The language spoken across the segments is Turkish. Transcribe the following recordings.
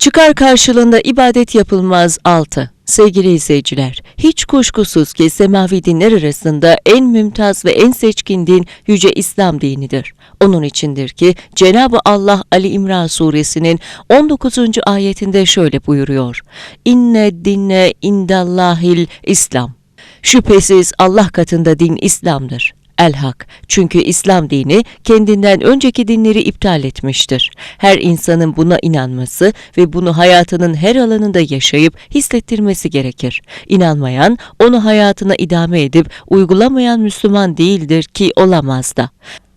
Çıkar karşılığında ibadet yapılmaz 6. Sevgili izleyiciler, hiç kuşkusuz ki semavi dinler arasında en mümtaz ve en seçkin din Yüce İslam dinidir. Onun içindir ki Cenab-ı Allah Ali İmran suresinin 19. ayetinde şöyle buyuruyor. İnne dinne indallahil İslam. Şüphesiz Allah katında din İslam'dır. El-Hak. Çünkü İslam dini kendinden önceki dinleri iptal etmiştir. Her insanın buna inanması ve bunu hayatının her alanında yaşayıp hissettirmesi gerekir. İnanmayan, onu hayatına idame edip uygulamayan Müslüman değildir ki olamaz da.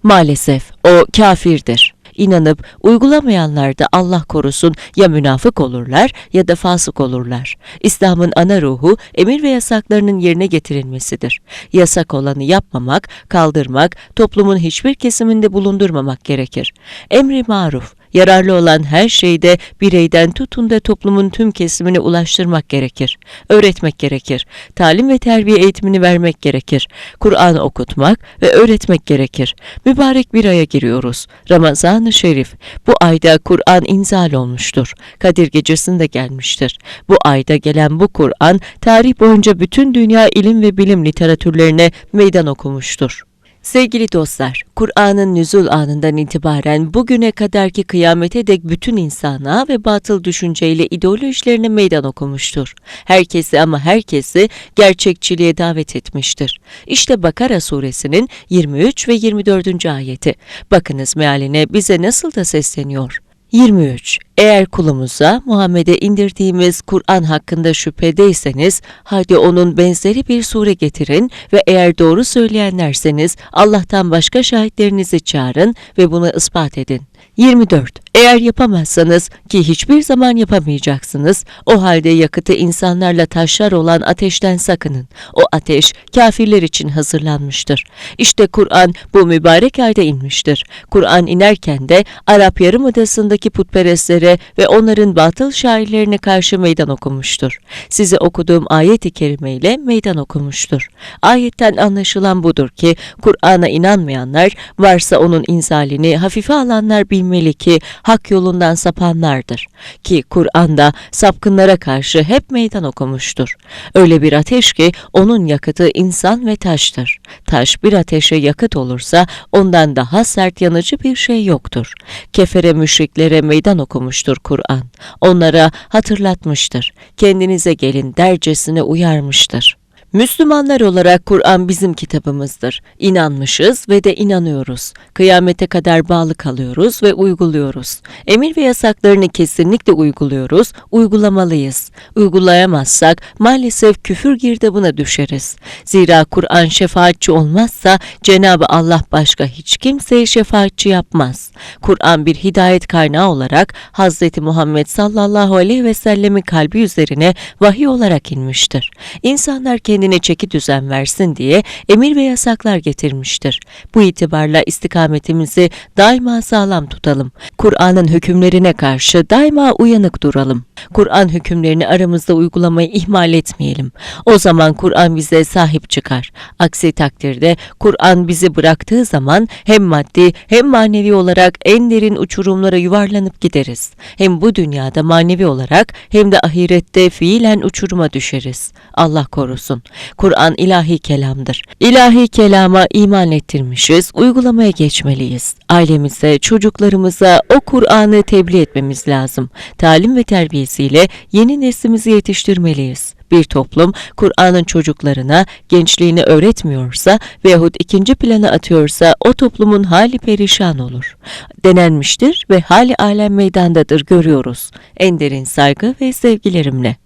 Maalesef o kafirdir. İnanıp uygulamayanlar da Allah korusun ya münafık olurlar ya da fasık olurlar. İslam'ın ana ruhu emir ve yasaklarının yerine getirilmesidir. Yasak olanı yapmamak, kaldırmak, toplumun hiçbir kesiminde bulundurmamak gerekir. Emri maruf, yararlı olan her şeyde bireyden tutun da toplumun tüm kesimine ulaştırmak gerekir. Öğretmek gerekir. Talim ve terbiye eğitimini vermek gerekir. Kur'an okutmak ve öğretmek gerekir. Mübarek bir aya giriyoruz. Ramazan-ı Şerif. Bu ayda Kur'an inzal olmuştur. Kadir gecesinde gelmiştir. Bu ayda gelen bu Kur'an tarih boyunca bütün dünya ilim ve bilim literatürlerine meydan okumuştur. Sevgili dostlar, Kur'an'ın nüzul anından itibaren bugüne kadarki kıyamete dek bütün insana ve batıl düşünceyle ideolojilerine meydan okumuştur. Herkesi ama herkesi gerçekçiliğe davet etmiştir. İşte Bakara suresinin 23 ve 24. ayeti. Bakınız mealine bize nasıl da sesleniyor. 23. Eğer kulumuza Muhammed'e indirdiğimiz Kur'an hakkında şüphedeyseniz hadi onun benzeri bir sure getirin ve eğer doğru söyleyenlerseniz Allah'tan başka şahitlerinizi çağırın ve bunu ispat edin. 24. Eğer yapamazsanız ki hiçbir zaman yapamayacaksınız, o halde yakıtı insanlarla taşlar olan ateşten sakının. O ateş kafirler için hazırlanmıştır. İşte Kur'an bu mübarek ayda inmiştir. Kur'an inerken de Arap Yarımadası'ndaki putperestlere ve onların batıl şairlerine karşı meydan okumuştur. Size okuduğum ayet-i kerimeyle meydan okumuştur. Ayetten anlaşılan budur ki Kur'an'a inanmayanlar varsa onun inzalini hafife alanlar bilmeli ki hak yolundan sapanlardır. Ki Kur'an'da sapkınlara karşı hep meydan okumuştur. Öyle bir ateş ki onun yakıtı insan ve taştır. Taş bir ateşe yakıt olursa ondan daha sert yanıcı bir şey yoktur. Kefere müşriklere meydan okumuştur Kur'an. Onlara hatırlatmıştır. Kendinize gelin dercesine uyarmıştır. Müslümanlar olarak Kur'an bizim kitabımızdır. İnanmışız ve de inanıyoruz. Kıyamete kadar bağlı kalıyoruz ve uyguluyoruz. Emir ve yasaklarını kesinlikle uyguluyoruz, uygulamalıyız. Uygulayamazsak maalesef küfür girdabına düşeriz. Zira Kur'an şefaatçi olmazsa Cenabı Allah başka hiç kimseye şefaatçi yapmaz. Kur'an bir hidayet kaynağı olarak Hz. Muhammed sallallahu aleyhi ve sellemin kalbi üzerine vahiy olarak inmiştir. İnsanlar kendine çeki düzen versin diye emir ve yasaklar getirmiştir. Bu itibarla istikametimizi daima sağlam tutalım. Kur'an'ın hükümlerine karşı daima uyanık duralım. Kur'an hükümlerini aramızda uygulamayı ihmal etmeyelim. O zaman Kur'an bize sahip çıkar. Aksi takdirde Kur'an bizi bıraktığı zaman hem maddi hem manevi olarak en derin uçurumlara yuvarlanıp gideriz. Hem bu dünyada manevi olarak hem de ahirette fiilen uçuruma düşeriz. Allah korusun. Kur'an ilahi kelamdır. İlahi kelama iman ettirmişiz, uygulamaya geçmeliyiz. Ailemize, çocuklarımıza o Kur'an'ı tebliğ etmemiz lazım. Talim ve terbiyesiyle yeni neslimizi yetiştirmeliyiz. Bir toplum Kur'an'ın çocuklarına, gençliğini öğretmiyorsa veyahut ikinci plana atıyorsa o toplumun hali perişan olur. Denenmiştir ve hali alem meydandadır görüyoruz. En derin saygı ve sevgilerimle.